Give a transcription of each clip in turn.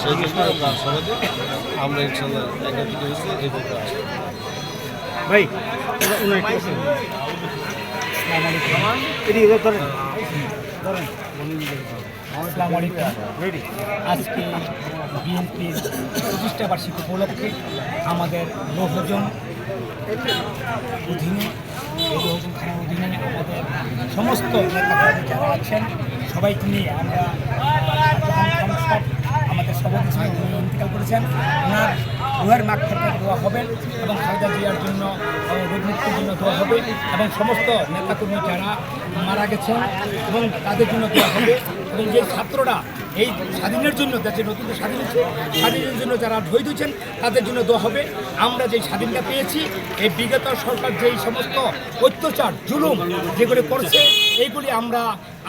সেই জন্য আমরা ইনশাল্লাহ একাধিক হয়েছে এই ভাই আজকে বিএনপির প্রতিষ্ঠা বার্ষিকী উপলক্ষে আমাদের লোহজন অধীনে এই থানার অধীনে আমাদের সমস্ত যারা আছেন সবাইকে নিয়ে আমরা করেছেন ওনার রুহের মাক্ষেপে দোয়া হবে এবং খালেদা জিয়ার জন্য রোগ মুক্তির জন্য দোয়া হবে এবং সমস্ত নেতাকর্মী যারা মারা গেছেন এবং তাদের জন্য দোয়া হবে এবং যে ছাত্ররা এই স্বাধীনের জন্য দেশের নতুন স্বাধীন হচ্ছে, স্বাধীনের জন্য যারা ঢই দিচ্ছেন তাদের জন্য দোয়া হবে। আমরা যে স্বাধীনতা পেয়েছি, এই বিগত সরকার যেই সমস্ত অত্যাচার, জুলুম যেগুলি করছে, এইগুলি আমরা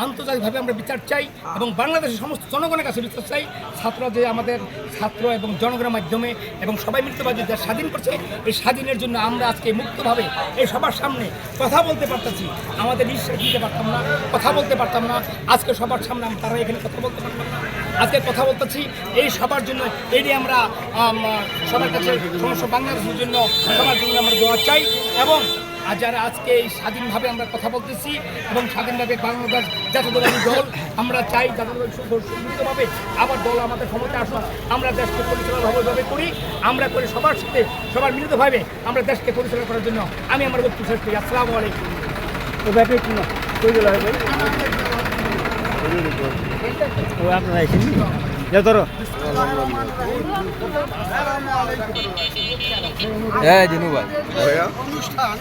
আন্তর্জাতিকভাবে আমরা বিচার চাই এবং বাংলাদেশের সমস্ত জনগণের কাছে বিচার চাই। ছাত্ররা যে আমাদের ছাত্র এবং জনগণের মাধ্যমে এবং সবাই মিলিতভাবে যে স্বাধীন করছে, এই স্বাধীনের জন্য আমরা আজকে মুক্তভাবে এই সবার সামনে কথা বলতে পারতেছি। আমাদের নিঃশ্বাস দিতে পারতাম না, কথা বলতে পারতাম না। আজকে সবার সামনে আমরা তারা এখানে কথা বলতে পারতাম না। আজকে কথা বলতেছি, এই সবার জন্য নিয়ে আমরা সবার কাছে সমস্ত বাংলাদেশের জন্য, সবার জন্য আমরা দোয়া চাই এবং আর যারা আজকে এই স্বাধীনভাবে আমরা কথা বলতেছি এবং স্বাধীনভাবে বাংলাদেশ জাতীয়তাবাদী দল আমরা চাই সুন্দরভাবে আবার দল আমাদের ক্ষমতা আসুন আমরা দেশকে পরিচালনা ভালোভাবে করি আমরা করে সবার সাথে সবার মিলিতভাবে আমরা দেশকে পরিচালনা করার জন্য আমি আমার বক্তব্য শেষ করি। আসসালামু আলাইকুম। না হ্যাঁ দিনু ভাই অনুষ্ঠান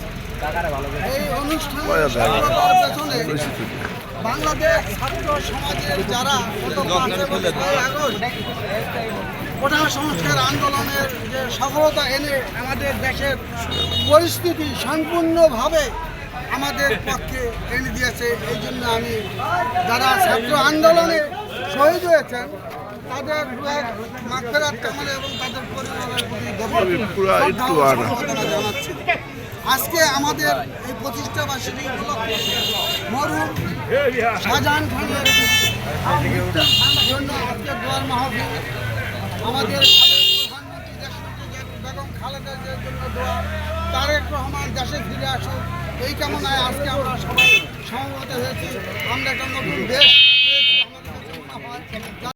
এই অনুষ্ঠান সফলতার পেছনে বাংলাদেশ ছাত্র সমাজের যারা কোটা সংস্কার আন্দোলনের যে সফলতা এনে আমাদের দেশের পরিস্থিতি সম্পূর্ণভাবে আমাদের পক্ষে এনে দিয়েছে এই জন্য আমি যারা ছাত্র আন্দোলনে শহীদ হয়েছেন তাদের মাগফিরাত এবং তাদের পরিবারের প্রতি গভীর শ্রদ্ধা জানাচ্ছি। আজকে আমাদের এই প্রতিষ্ঠা বার্ষিকী উপলক্ষে মরহুম শাহজাহান খানের জন্য আজকে দোয়ার মাহফিল। আমাদের বেগম খালেদা জিয়ার জন্য দোয়া। তারেক রহমান দেশে ফিরে আসুক। এই কামনায় আজকে আমরা সবাই সমবেত হয়েছি। আমরা একটা নতুন দেশ